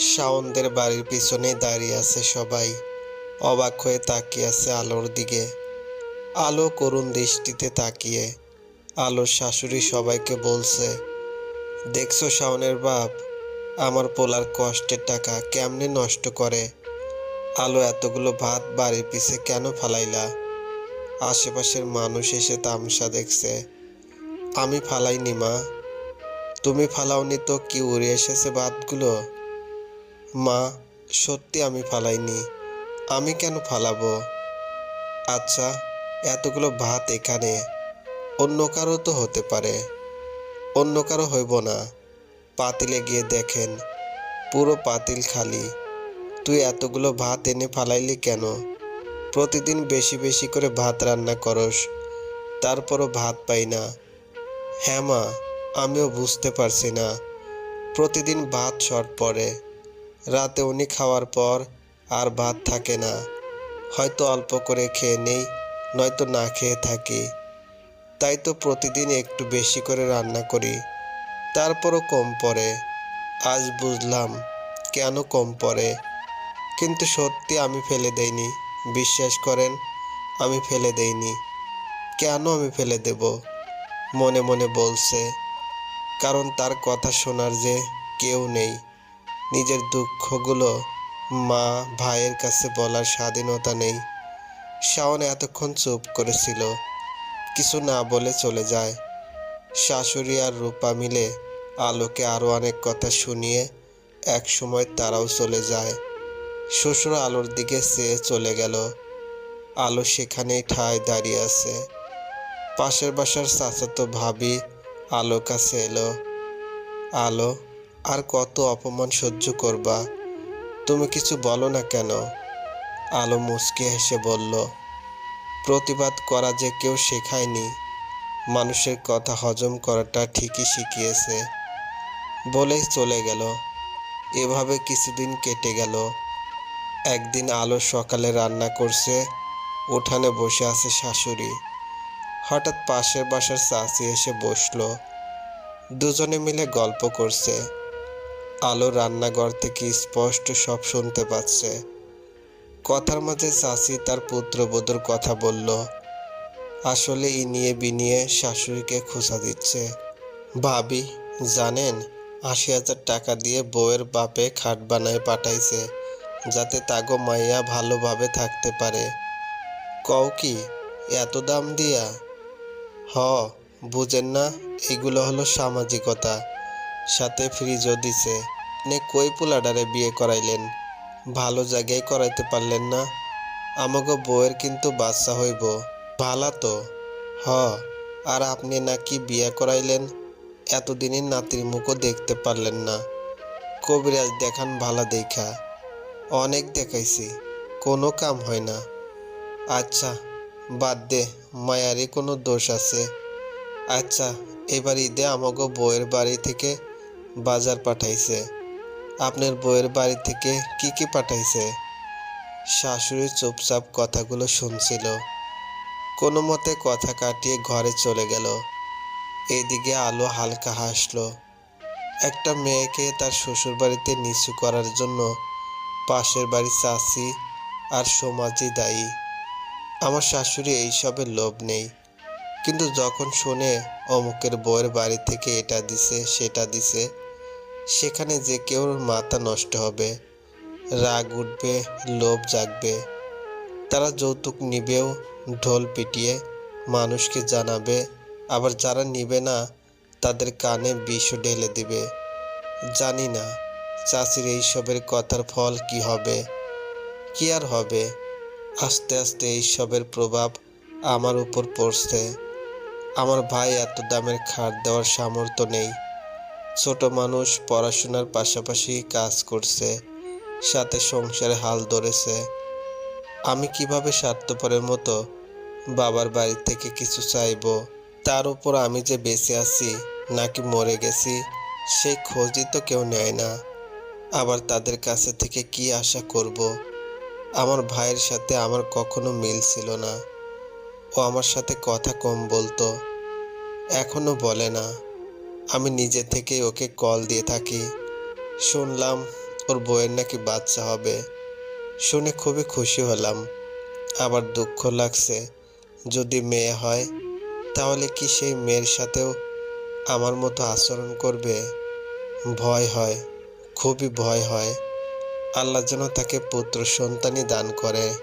শাওনদের বাড়ির পিছনে দাঁড়িয়ে আছে সবাই। অবাক হয়ে তাকিয়ে আছে আলোর দিকে। আলো করুণ দৃষ্টিতে তাকিয়ে। আলোর শাশুড়ি সবাইকে বলছে, দেখছ শাওনের বাপ? আমার পোলার কষ্টের টাকা কেমনে নষ্ট করে? আলো এতগুলো ভাত বাড়ির পিছে কেন ফালাইলা? আশেপাশের মানুষ এসে তামসা দেখছে। আমি ফালাইনি মা। তুমি ফালাওনি তো কি উড়ে এসেছে ভাতগুলো? মা, সত্যি আমি ফালাইনি। আমি কেন ফালাবো? আচ্ছা এতগুলো ভাত এখানে। অন্য কারও তো হতে পারে। অন্য কারও হইব না। পাতিলে গিয়ে দেখেন, পুরো পাতিল খালি। তুই এতগুলো ভাত এনে ফালাইলি কেন? প্রতিদিন বেশি বেশি করে ভাত রান্না করস। তারপরও ভাত পাই না। হ্যাঁ মা, আমিও বুঝতে পারছি না। প্রতিদিন ভাত শর্ট পড়ে। রাতে উনি খাওয়ার পর আর ভাত থাকে না। হয়তো অল্প করে খেয়ে নেই, নয়তো না খেয়ে থাকি। তাই তো প্রতিদিন একটু বেশি করে রান্না করি। তারপরও কম পড়ে। আজ বুঝলাম কেন কম পড়ে। কিন্তু সত্যি আমি ফেলে দেইনি। বিশ্বাস করেন, আমি ফেলে দেইনি। কেন আমি ফেলে দেব? মনে মনে বলছে। কারণ তার কথা শোনার যে কেউ নেই। নিজের দুঃখগুলো মা ভাইয়ের কাছে বলার স্বাধীনতা নেই। শাওন এতক্ষণ চুপ করেছিল, কিছু না বলে চলে যায়। শাশুড়ি আর রূপা মিলে আলোকে আরও অনেক কথা শুনিয়ে এক সময় তারাও চলে যায়। শ্বশুর আলোর দিকে চেয়ে চলে গেল। আলো সেখানেই ঠায় দাঁড়িয়ে আছে। পাশের বাসার চাচাতো ভাবি আলো কাছে এলো। আলো আর কত অপমান সহ্য করবা? তুমি কিছু বলো না কেন? আলো মুচকে হেসে বলল, প্রতিবাদ করা যে কেউ শেখায়নি। মানুষের কথা হজম করাটা ঠিকই শিখিয়েছে। বলেই চলে গেল। এভাবে কিছুদিন কেটে গেল। একদিন আলো সকালে রান্না করছে, উঠানে বসে আছে শাশুড়ি। হঠাৎ পাশের বাসার চাচি এসে বসল। দুজনে মিলে গল্প করছে। আলো রান্নাঘর থেকে স্পষ্ট সব শুনতে পাচ্ছে। কথার মাঝে চাচি তার পুত্রবধূর কথা বলল, আসলে ইনিয়ে বিনিয়ে শাশুড়িকে খোঁচা দিচ্ছে। ভাবি, জানেন, আশি হাজার টাকা দিয়ে বউয়ের বাপে খাট বানায় পাঠাইছে, যাতে তাগো মাইয়া ভালোভাবে থাকতে পারে। কও কি, এত দাম দিয়া? হ, বুঝেন না, এগুলো হলো সামাজিকতা। সাথে ফ্রিজও দিছে। নে কই পোলাডারে বিয়ে করাইলেন? ভালো জায়গায় করাইতে পারলেন না। আমাগো বউয়ের কিন্তু বাচ্চা হইব। ভালা তো? হ, আর আপনি নাকি বিয়ে করাইলেন? এতদিনের নাতির মুখও দেখতে পারলেন না। কবিরাজ দেখান ভালা দেখা। অনেক দেখাইছি, কোনো কাম হয় না। আচ্ছা বাদ দে মায়ারই কোনো দোষ আছে। আচ্ছা এবার ঈদে আমাকে বউয়ের বাড়ি থেকে বাজার পাঠাইছে। আপনার বউয়ের বাড়ি থেকে কি কি পাঠাইছে? শাশুড়ি চুপচাপ কথাগুলো শুনছিল। কোনো মতে কথা কাটিয়ে ঘরে চলে গেল। এদিকে আলো হালকা হাসলো। একটা মেয়েকে তার শ্বশুর বাড়িতে নিচু করার জন্য পাশের বাড়ির চাষি আর সমাজই দায়ী। আমার শাশুড়ি এইসবের লোভ নেই। কিন্তু যখন শোনে অমুকের বউয়ের বাড়ি থেকে এটা দিছে, সেটা দিছে সেখানে যে কেউ মাথা নষ্ট হবে, রাগ উঠবে, লোভ জাগবে। তারা যৌতুক নিবেও, ঢোল পিটিয়ে মানুষকে জানাবে, আবার যারা নিবে না, তাদের কানে বিষও ঢেলে দিবে। জানি না, চাষির এইসবের কথার ফল কি হবে? কি আর হবে? আস্তে আস্তে এইসবের প্রভাব আমার উপর পড়ছে। আমার ভাই এত দামের খাট দেওয়ার সামর্থ্য নেই। ছোট মানুষ পড়াশোনার পাশাপাশি কাজ করছে, সাথে সংসারে হাল ধরেছে। আমি কীভাবে স্বার্থপরের মতো বাবার বাড়ি থেকে কিছু চাইব? তার উপর আমি যে বেঁচে আছি, নাকি মরে গেছি, সেই খোঁজই তো কেউ নেয় না। আবার তাদের কাছে থেকে কি আশা করব? আমার ভাইয়ের সাথে আমার কখনো মিল ছিল না। ও আমার সাথে কথা কম বলতো, এখনও বলে না। আমি নিজে থেকে ওকে কল দিয়ে থাকি। শুনলাম ওর বউয়ের নাকি বাচ্চা হবে। শুনে খুবই খুশি হলাম। আবার দুঃখ লাগছে যদি মেয়ে হয়, তাহলে কি সেই মেয়ের সাথেও আমার মতো আচরণ করবে? ভয় হয়, খুবই ভয় হয়। আল্লাহ যেন তাকে পুত্র সন্তানই দান করে।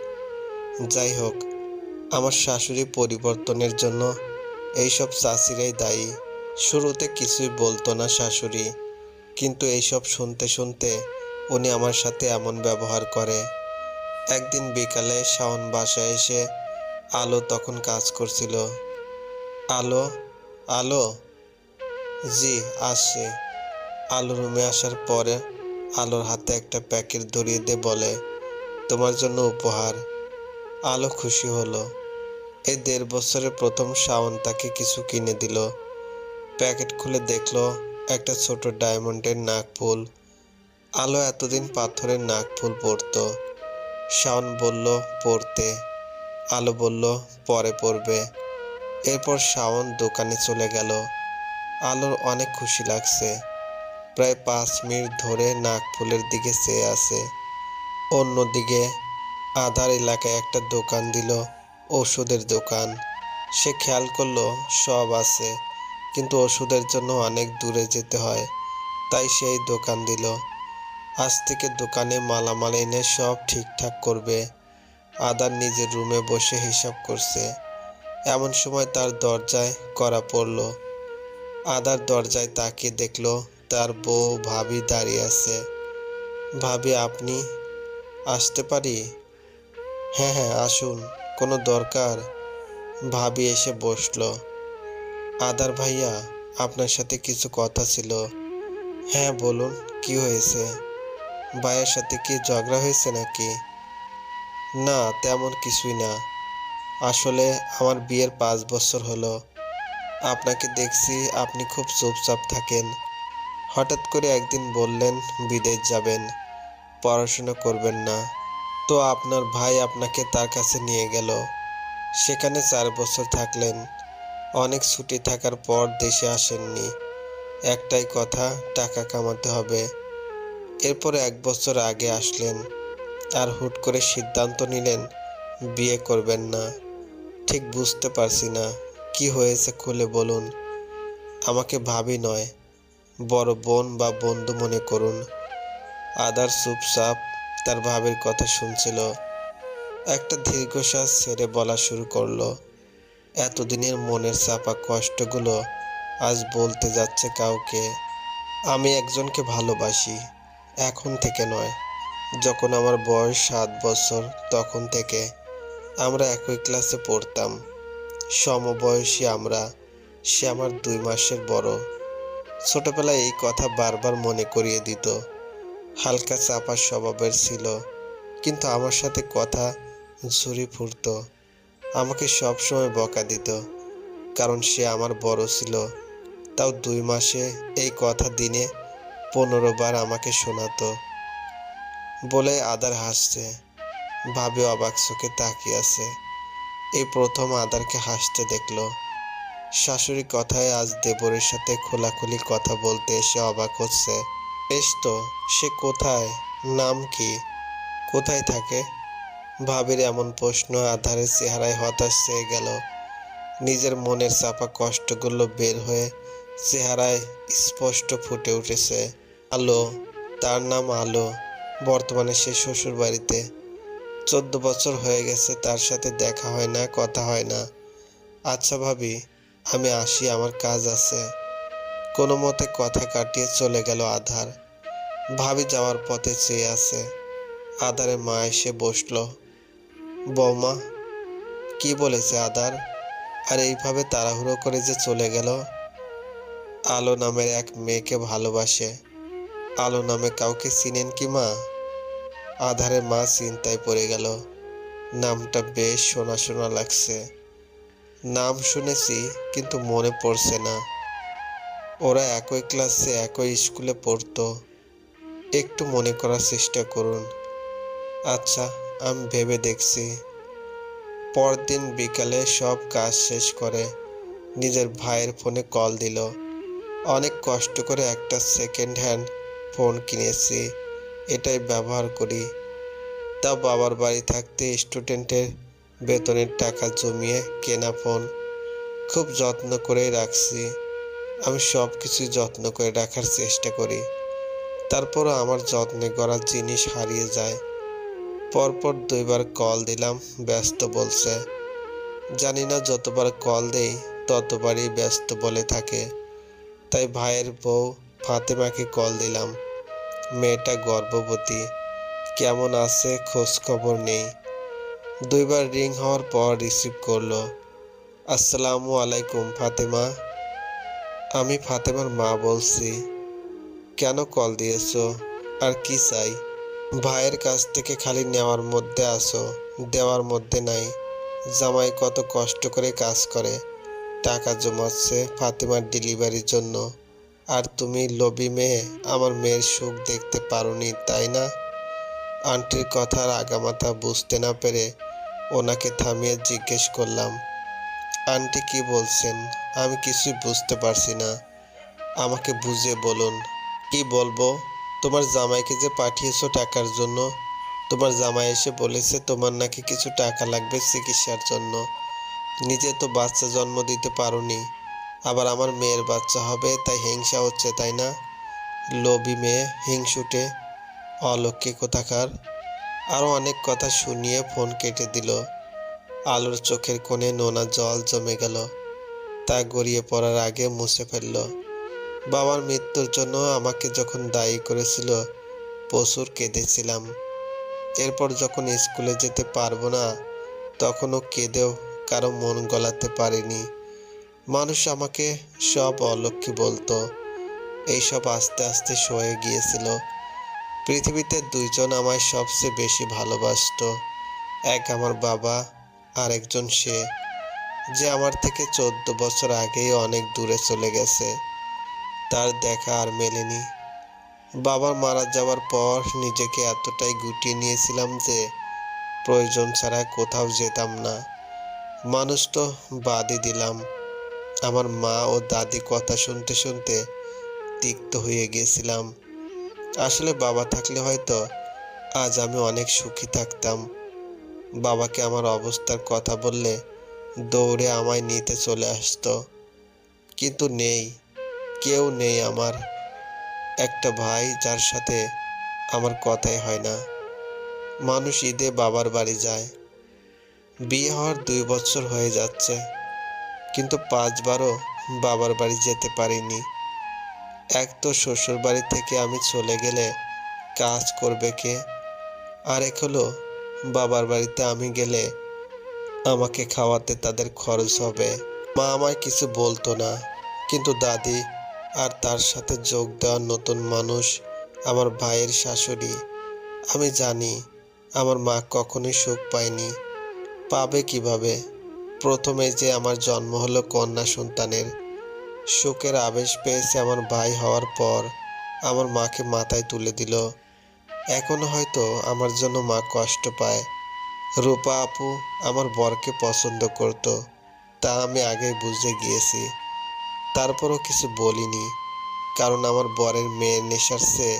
যাই হোক, আমার শাশুড়ি পরিবর্তনের জন্য এইসব চাষিরাই দায়ী। শুরুতে কিছুই বলতো না শাশুড়ি, কিন্তু এইসব শুনতে শুনতে উনি আমার সাথে এমন ব্যবহার করে। একদিন বিকালে শাওন বাসায় এসে আলো তখন কাজ করছিল। আলো? আলো? জি, আসছে। আলো রুমে আসার পরে আলোর হাতে একটা প্যাকেট ধরিয়ে দিয়ে বলে, তোমার জন্য উপহার। আলো খুশি হলো। এই দেড় বছরের প্রথম শাওন তাকে কিছু কিনে দিল। প্যাকেট খুলে দেখল একটা ছোট ডায়মন্ডের নাকফুল আলো এতদিন পাথরের নাকফুল পরতো শাওন বলল, পড়তে। আলো বলল, পরে পড়বে। এরপর শাওন দোকানে চলে গেল। আলোর অনেক খুশি লাগছে। প্রায় পাঁচ মিনিট ধরে নাকফুলের দিকে চেয়ে আছে। অন্যদিকে আধার এলাকায় একটা দোকান দিল, ওষুধের দোকান। সে খেয়াল করল, সব আছে। কিন্তু ওষুধের জন্য অনেক দূরে যেতে হয়, তাই সেই দোকান দিল। আজ থেকে দোকানে মালামাল এনে সব ঠিকঠাক করবে। আদার নিজের রুমে বসে হিসাব করছে। এমন সময় তার দরজায় করা পড়ল। আদার দরজায় তাকিয়ে দেখল, তার বউ ভাবি দাঁড়িয়ে আছে। ভাবি, আপনি আসতে পারি? হ্যাঁ হ্যাঁ আসুন, কোনো দরকার? ভাবি এসে বসল। আদার ভাইয়া, আপনার সাথে কিছু কথা ছিল। হ্যাঁ বলুন, কি হয়েছে? ভাইয়ের সাথে কি ঝগড়া হয়েছে নাকি? না, তেমন কিছুই না। আসলে আমার বিয়ের পাঁচ বছর হলো। আপনাকে দেখছি আপনি খুব চুপচাপ থাকেন। হঠাৎ করে একদিন বললেন, বিদেশ যাবেন। পড়াশোনা করবেন না। তো আপনার ভাই আপনাকে তার কাছে নিয়ে গেল। সেখানে চার বছর থাকলেন। অনেক ছুটি থাকার পর দেশে আসেননি। একটাই কথা, টাকা কামাতে হবে। এরপর এক বছর আগে আসলেন আর হুট করে সিদ্ধান্ত নিলেন, বিয়ে করবেন না। ঠিক বুঝতে পারছি না, কি হয়েছে খুলে বলুন। আমাকে ভাবি নয়, বড় বোন বা বন্ধু মনে করুন। আদার চুপচাপ তার ভাবের কথা শুনছিল। একটা দীর্ঘশ্বাস ছেড়ে বলা শুরু করল। এতদিনের মনের চাপা কষ্টগুলো আজ বলতে যাচ্ছে কাউকে। আমি একজনকে ভালোবাসি, এখন থেকে নয়। যখন আমার বয়স সাত বছর, তখন থেকে আমরা একই ক্লাসে পড়তাম। সমবয়সী আমরা, সে আমার দুই মাসের বড়। ছোটবেলায় এই কথা বারবার মনে করিয়ে দিত। হালকা চাপা স্বভাবের ছিল, কিন্তু আমার সাথে কথা ঝুরি ফুরত। আমাকে সবসময় বকা দিত, কারণ সে আমার বড় ছিল। তাও দুই মাসে এই কথা দিনে পনেরো বার আমাকে শোনাতো বলে আদার হাসছে। ভাবে অবাক চোখে তাকিয়ে আছে। এই প্রথম আদারকে হাসতে দেখল। শাশুড়ি কথায় আজ দেবরের সাথে খোলাখুলি কথা বলতে এসে অবাক হচ্ছে। বেশ তো, সে কোথায়? নাম কি? কোথায় থাকে? ভাবির এমন প্রশ্ন আধারের চেহারায় হতাশ হয়ে গেল। নিজের মনের চাপা কষ্টগুলো বের হয়ে চেহারায় স্পষ্ট ফুটে উঠেছে। আলো, তার নাম আলো, বর্তমানে সে শ্বশুর বাড়িতে চোদ্দ বছর হয়ে গেছে, তার সাথে দেখা হয় না, কথা হয় না। আচ্ছা ভাবি, আমি আসি, আমার কাজ আছে। কোনো মতে কথা কাটিয়ে চলে গেল আধার। ভাবি যাওয়ার পথে চেয়ে আছে। আধারে মা এসে বসল। বৌমা, কি বলেছে আদার? আর এইভাবে তাড়াহুড়ো করে যে চলে গেল। আলো নামের এক মেয়েকে ভালোবাসে। আলো নামে কাউকে চিনেন কি মা? আধারে মা চিন্তায় পড়ে গেল। নামটা বেশ শোনা শোনা লাগছে। নাম শুনেছি, কিন্তু মনে পড়ছে না। ওরা একই ক্লাসে, একই স্কুলে পড়তো। একটু মনে করার চেষ্টা করুন। আচ্ছা আমি ভেবে দেখছি। পরদিন বিকালে সব কাজ শেষ করে নিজের ভাইয়ের ফোনে কল দিল। অনেক কষ্ট করে একটা সেকেন্ড হ্যান্ড ফোন কিনেছি। এটাই ব্যবহার করি। তা বাবার বাড়ি থাকতে স্টুডেন্টের বেতনের টাকা জমিয়ে কেনা ফোন খুব যত্ন করেই রাখছি। আমি সব কিছু যত্ন করে রাখার চেষ্টা করি। তারপরও আমার যত্নে করা জিনিস হারিয়ে যায়। পরপর দুইবার কল দিলাম, ব্যস্ত বলছে। জানি না যতবার কল দেই, ততবারই ব্যস্ত বলে থাকে। তাই ভাইয়ের বউ ফাতেমাকে কল দিলাম। মেয়েটা গর্ভবতী। কেমন আছে খোঁজ খবর নেই। দুইবার রিং হওয়ার পর রিসিভ করল, আসসালামু আলাইকুম ফাতেমা। আমি ফাতেমার মা বলছি, কেন কল দিয়েছ? আর কি চাই? ভাইয়ের কাছ থেকে খালি নেওয়ার মধ্যে আসো, দেওয়ার মধ্যে নাই। জামাই কত কষ্ট করে কাজ করে। টাকা জমাচ্ছে ফাতেমার ডেলিভারির জন্য। আর তুমি লোভী মেয়ে, আমার মেয়ের সুখ দেখতে পারোনি, তাই না? আন্টির কথার আগামাথা বুঝতে না পেরে ওনাকে থামিয়ে জিজ্ঞেস করলাম, আন্টি কি বলছেন? আমি কিছুই বুঝতে পারছি না। আমাকে বুঝে বলুন। কি বলব? তোমার জামাইকে যে পাঠিয়েছো টাকার জন্য, তোমার জামাই এসে বলেছে তোমার নাকি কিছু টাকা লাগবে চিকিৎসার জন্য। নিজে তো বাচ্চা জন্ম দিতে পারোনি, আবার আমার মেয়ের বাচ্চা হবে, তাই হিংসা হচ্ছে, তাই না? লোভী মেয়ে, হিংসুটে, অলক্ষ্যে কোথাকার? আরও অনেক কথা শুনিয়ে ফোন কেটে দিল। আলোর চোখের কোণে নোনা জল জমে গেল। তা গড়িয়ে পড়ার আগে মুছে ফেলল। বাবার মৃত্যুর জন্য আমাকে যখন দায়ী করেছিল প্রচুর কেঁদেছিলাম। এরপর যখন স্কুলে যেতে পারব না, তখনও কেঁদেও কারও মন গলাতে পারিনি। মানুষ আমাকে সব অলক্ষী বলতো। এইসব আস্তে আস্তে সয়ে গিয়েছিল। পৃথিবীতে দুইজন আমায় সবচেয়ে বেশি ভালোবাসতো। এক আমার বাবা আর একজন সে, যে আমার থেকে চোদ্দ বছর আগেই অনেক দূরে চলে গেছে। তার দেখা আর মেলেনি। বাবার মারা যাওয়ার পর নিজেকে এতটাই গুটিয়ে নিয়েছিলাম যে প্রয়োজন ছাড়া কোথাও যেতাম না। মানুষ তো বাদই দিলাম। আমার মা ও দাদি কথা শুনতে শুনতে তিক্ত হয়ে গিয়েছিলাম আসলে বাবা থাকলে হয়তো আজ আমি অনেক সুখী থাকতাম। বাবাকে আমার অবস্থার কথা বললে দৌড়ে আমায় নিতে চলে আসতো। কিন্তু নেই। কেউ নেই আমার। একটা ভাই যার সাথে আমার কথাই হয় না। মানুষ ঈদে বাবার বাড়ি যায়। বিয়ে হওয়ার দুই বছর হয়ে যাচ্ছে। কিন্তু পাঁচবারও বাবার বাড়ি যেতে পারিনি। এক তো শ্বশুর বাড়ি থেকে আমি চলে গেলে কাজ করবে কে? আর এক হলো, বাবার বাড়িতে আমি গেলে আমাকে খাওয়াতে তাদের খরচ হবে। মা আমায় কিছু বলতো না। কিন্তু দাদি আর তার সাথে যোগ দেওয়া নতুন মানুষ আমার ভাইয়ের শাশুড়ি। আমি জানি, আমার মা কখনোই সুখ পায়নি। পাবে কীভাবে? প্রথমে যে আমার জন্ম হলো কন্যা সন্তানের। শোকের আবেশ পেয়েছে আমার ভাই হওয়ার পর আমার মাকে মাথায় তুলে দিল। এখন হয়তো আমার জন্য মা কষ্ট পায়। রূপা আপু আমার বরকে পছন্দ করত, তা আমি আগেই বুঝে গিয়েছি। তারপরও কিছু বলিনি, কারণ আমার বরের মেয়ের নেশার চেয়ে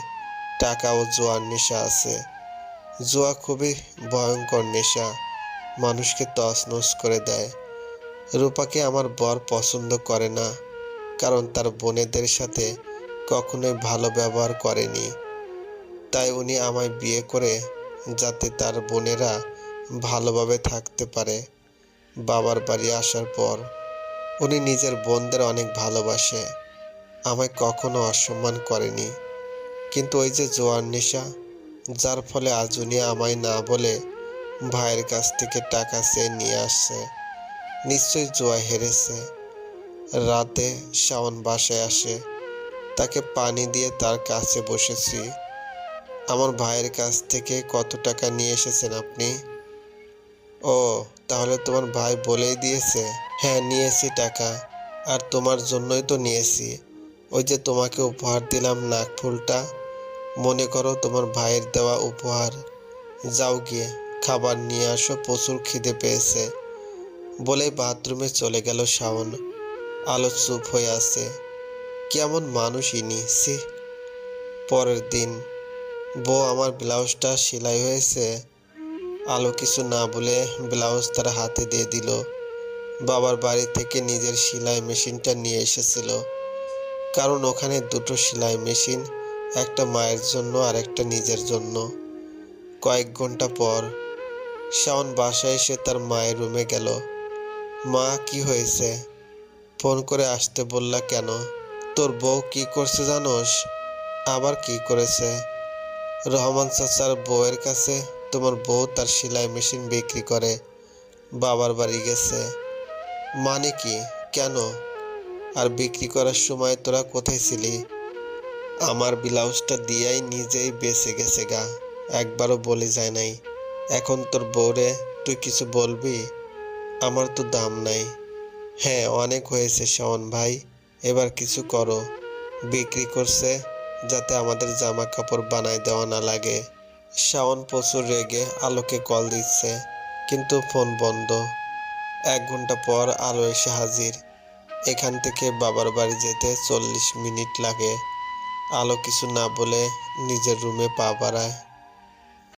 টাকা ও জোয়ার নেশা আছে। জোয়া খুবই ভয়ঙ্কর নেশা, মানুষকে তছনছ করে দেয়। রূপাকে আমার বর পছন্দ করে না, কারণ তার বোনেদের সাথে কখনোই ভালো ব্যবহার করেনি। তাই উনি আমায় বিয়ে করে যাতে তার বোনেরা ভালোভাবে থাকতে পারে। বাবার বাড়ি আসার পর উনি নিজের বোনদের অনেক ভালোবাসে। আমায় কখনো অসম্মান করেনি। কিন্তু ওই যে জোয়ার নেশা, যার ফলে আজ উনি আমায় না বলে ভাইয়ের কাছ থেকে টাকা চেয়ে নিয়ে আসছে, নিশ্চয়ই জোয়া হেরেছে। রাতে শাওন বাসায় আসে, তাকে পানি দিয়ে তার কাছে বসেছি। আমার ভাইয়ের কাছ থেকে কত টাকা নিয়ে এসেছেন আপনি? ও, তাহলে তোমার ভাই বলেই দিয়েছে। হ্যাঁ নিয়েছি টাকা। আর তোমার জন্যই তো নিয়েছি। ওই যে তোমাকে উপহার দিলাম নাকফুলটা মনে করো তোমার ভাইয়ের দেওয়া উপহার। যাও গিয়ে, খাবার নিয়ে আসো, প্রচুর খিদে পেয়েছে। বলেই বাথরুমে চলে গেল শাওন। আলো চুপ হয়ে আছে। কেমন মানুষ ইনি সি পরের দিন, বউ আমার ব্লাউজটা সেলাই হয়েছে। আলো কিছু না বলে ব্লাউজ তার হাতে দিয়ে দিল। বাবার বাড়ি থেকে নিজের সেলাই মেশিনটা নিয়ে এসেছিল। কারণ ওখানে দুটো সেলাই মেশিন, একটা মায়ের জন্য আর একটা নিজের জন্য। কয়েক ঘণ্টা পর শাওন বাসায় এসে তার মায়ের রুমে গেল। মা, কি হয়েছে? ফোন করে আসতে বললা কেন? তোর বউ কি করছে জানোস? আবার কি করেছে? রহমান চাচার বউয়ের কাছে তোমার বউ তার সেলাই মেশিন বিক্রি করে বাবার বাড়ি গেছে। মানে কি? কেন? আর বিক্রি করার সময় তোরা কোথায় ছিলি? আমার ব্লাউজটা দিয়াই নিজেই বেঁচে গেছে গা। একবারও বলে যায় নাই। এখন তোর বউরে তুই কিছু বলবি? আমার তো দাম নাই। হ্যাঁ অনেক হয়েছে শাওন ভাই। এবার কিছু করো। বিক্রি করছে যাতে আমাদের জামা কাপড় বানায় দেওয়া না লাগে। শাওন প্রচুর রেগে আলোকে কল দিচ্ছে, কিন্তু ফোন বন্ধ। এক ঘণ্টা পর আরও এসে হাজির। এখান থেকে বাবার বাড়ি যেতে চল্লিশ মিনিট লাগে। আলো কিছু না বলে নিজের রুমে পা বাড়ায়।